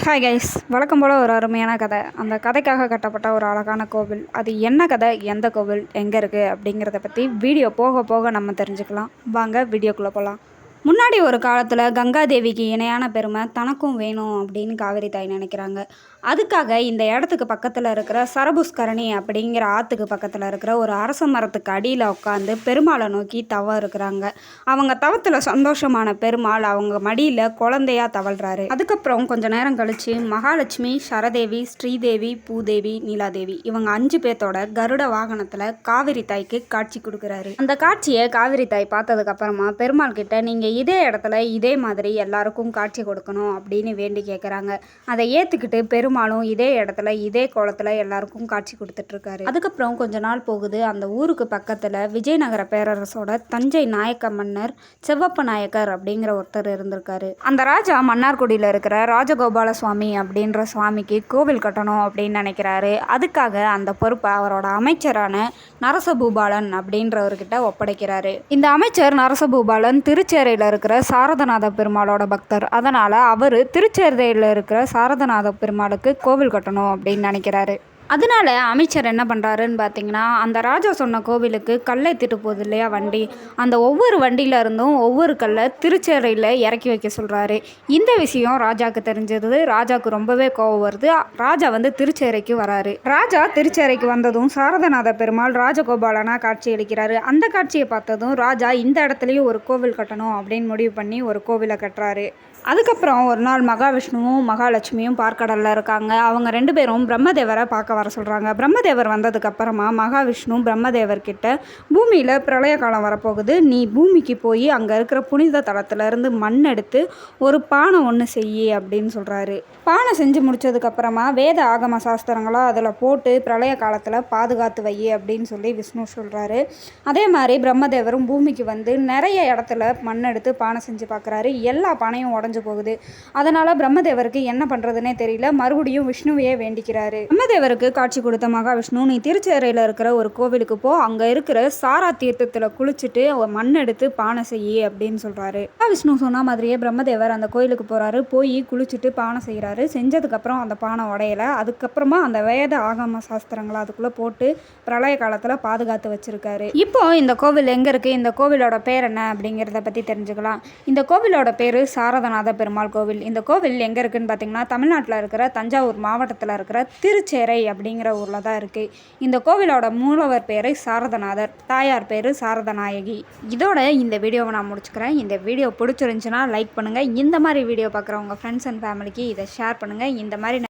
Hi guys வழக்கம் போல் ஒரு அருமையான கதை. அந்த கதைக்காக கட்டப்பட்ட ஒரு அழகான கோவில். அது என்ன கதை எந்த கோவில் எங்கே இருக்குது அப்படிங்கிறத பற்றி வீடியோ போக போக நம்ம தெரிஞ்சுக்கலாம். வாங்க வீடியோக்குள்ளே போகலாம் முன்னாடி ஒரு காலத்தில் கங்காதேவிக்கு இணையான பெருமை தனக்கும் வேணும் அப்படின்னு காவிரி தாய் நினைக்கிறாங்க. அதுக்காக இந்த இடத்துக்கு பக்கத்தில் இருக்கிற சரபுஷ்கரணி அப்படிங்கிற ஆற்றுக்கு பக்கத்தில் இருக்கிற ஒரு அரச மரத்துக்கு அடியில் உட்காந்து பெருமாளை நோக்கி தவம் இருக்கிறாங்க. அவங்க தவத்தில் சந்தோஷமான பெருமாள் அவங்க மடியில் குழந்தையா தவழ்கிறாரு அதுக்கப்புறம் கொஞ்ச நேரம் கழித்து மகாலட்சுமி சரதேவி ஸ்ரீதேவி பூதேவி நீலாதேவி இவங்க அஞ்சு பேர்த்தோட கருட வாகனத்தில் காவிரி தாய்க்கு காட்சி கொடுக்குறாரு. அந்த காட்சியை காவிரி தாய் பார்த்ததுக்கப்புறமா பெருமாள் கிட்ட நீங்கள் இதே இடத்துல இதே மாதிரி எல்லாருக்கும் காட்சி கொடுக்கணும் அப்படின்னு வேண்டி கேட்குறாங்க அதை ஏற்றுக்கிட்டு பெருமாளும் இதே இடத்துல இதே கோலத்தில் எல்லாருக்கும் காட்சி கொடுத்துட்ருக்காரு. அதுக்கப்புறம் கொஞ்ச நாள் போகுது. அந்த ஊருக்கு பக்கத்தில் விஜயநகர பேரரசோட தஞ்சை நாயக்க மன்னர் செவ்வப்ப நாயக்கர் அப்படிங்கிற ஒருத்தர் இருந்திருக்காரு. அந்த ராஜா மன்னார்குடியில் இருக்கிற ராஜகோபால சுவாமி அப்படின்ற சுவாமிக்கு கோவில் கட்டணும் அப்படின்னு நினைக்கிறாரு. அதுக்காக அந்த பொறுப்பை அவரோட அமைச்சரான நரசபூபாலன் அப்படின்றவர்கிட்ட ஒப்படைக்கிறாரு. இந்த அமைச்சர் நரசபூபாலன் திருச்சேரையில் இருக்கிற சாரதநாத பெருமாளோட பக்தர். அதனால் அவர் திருச்சேரையில் இருக்கிற சாரதநாத பெருமாளுக்கு கோவில் கட்டணும் அப்படின்னு நினைக்கிறாரு. அதனால அமைச்சர் என்ன பண்ணுறாருன்னு பார்த்தீங்கன்னா அந்த ராஜா சொன்ன கோவிலுக்கு கல்லை திட்டு போகுது இல்லையா வண்டி? அந்த ஒவ்வொரு வண்டியில இருந்தும் ஒவ்வொரு கல்லை திருச்சேரையில் இறக்கி வைக்க சொல்கிறாரு இந்த விஷயம் ராஜாவுக்கு தெரிஞ்சது. ராஜாவுக்கு ரொம்பவே கோவம் வருது. ராஜா வந்து திருச்சேரைக்கு வராரு. ராஜா திருச்சேரைக்கு வந்ததும் சாரதநாத பெருமாள் ராஜகோபாலனா காட்சி அளிக்கிறாரு. அந்த காட்சியை பார்த்ததும் ராஜா இந்த இடத்துலையும் ஒரு கோவில் கட்டணும் அப்படின்னு முடிவு பண்ணி ஒரு கோவிலை கட்டுறாரு. அதுக்கப்புறம் ஒரு நாள் மகாவிஷ்ணுவும் மகாலட்சுமியும் பார்க்கடலில் இருக்காங்க. அவங்க ரெண்டு பேரும் பிரம்மதேவரை பார்க்க வர சொல்கிறாங்க பிரம்மதேவர் வந்ததுக்கப்புறமா மகாவிஷ்ணு பிரம்மதேவர்கிட்ட பூமியில் பிரளய காலம் வரப்போகுது. நீ பூமிக்கு போய் அங்கே இருக்கிற புனித தளத்துலேருந்து மண் எடுத்து ஒரு பானை ஒன்று செய்யி அப்படின்னு சொல்கிறாரு பானை செஞ்சு முடிச்சதுக்கப்புறமா வேத ஆகம சாஸ்திரங்களோ அதில் போட்டு பிரளய காலத்தில் பாதுகாத்து வை அப்படின்னு சொல்லி விஷ்ணு சொல்கிறாரு அதே மாதிரி பிரம்மதேவரும் பூமிக்கு வந்து நிறைய இடத்துல மண் எடுத்து பானை செஞ்சு பார்க்குறாரு எல்லா பானையும் உடஞ்சி போகுது. அதனால் பிரம்மதேவருக்கு என்ன பண்ணுறதுனே தெரியல. மறுபடியும் விஷ்ணுவையே வேண்டிக்கிறாரு. பிரம்மதேவருக்கு காட்சி கொடுத்த மகாவிஷ்ணு நீ திருச்சேரையில் இருக்கிற ஒரு கோவிலுக்கு போ. அங்கே இருக்கிற சாரா தீர்த்தத்தில் குளிச்சுட்டு மண் எடுத்து பானை செய்யி அப்படின்னு சொல்கிறாரு மகாவிஷ்ணு சொன்ன மாதிரியே பிரம்மதேவர் அந்த கோயிலுக்கு போகிறாரு போய் குளிச்சுட்டு பானை செய்கிறாரு செஞ்சதுக்கப்புறம் அந்த பானை உடையல. அதுக்கப்புறமா அந்த வேத ஆகம சாஸ்திரங்களை அதுக்குள்ளே போட்டு பிரளய காலத்தில் பாதுகாத்து வச்சுருக்காரு. இப்போ இந்த கோவில் எங்கே இருக்குது இந்த கோவிலோட பேர் என்ன அப்படிங்கிறத பற்றி தெரிஞ்சுக்கலாம். இந்த கோவிலோட பேர் சாரதநாத பெருமாள் கோவில். இந்த கோவில் எங்கே இருக்குன்னு பார்த்தீங்கன்னா தமிழ்நாட்டில் இருக்கிற தஞ்சாவூர் மாவட்டத்தில் இருக்கிற திருச்சேரை அப்படிங்கிற ஊரில் தான் இருக்குது இந்த கோவிலோட மூலவர் பேர் சாரதநாதர் தாயார் பேர் சாரதநாயகி. இதோட இந்த வீடியோவை நான் முடிச்சுக்கிறேன். இந்த வீடியோ பிடிச்சிருந்துச்சுன்னா லைக் பண்ணுங்கள் இந்த மாதிரி வீடியோ பார்க்குற உங்கள் ஃப்ரெண்ட்ஸ் அண்ட் ஃபேமிலிக்கு இதை ஷேர் பண்ணுங்கள் இந்த மாதிரி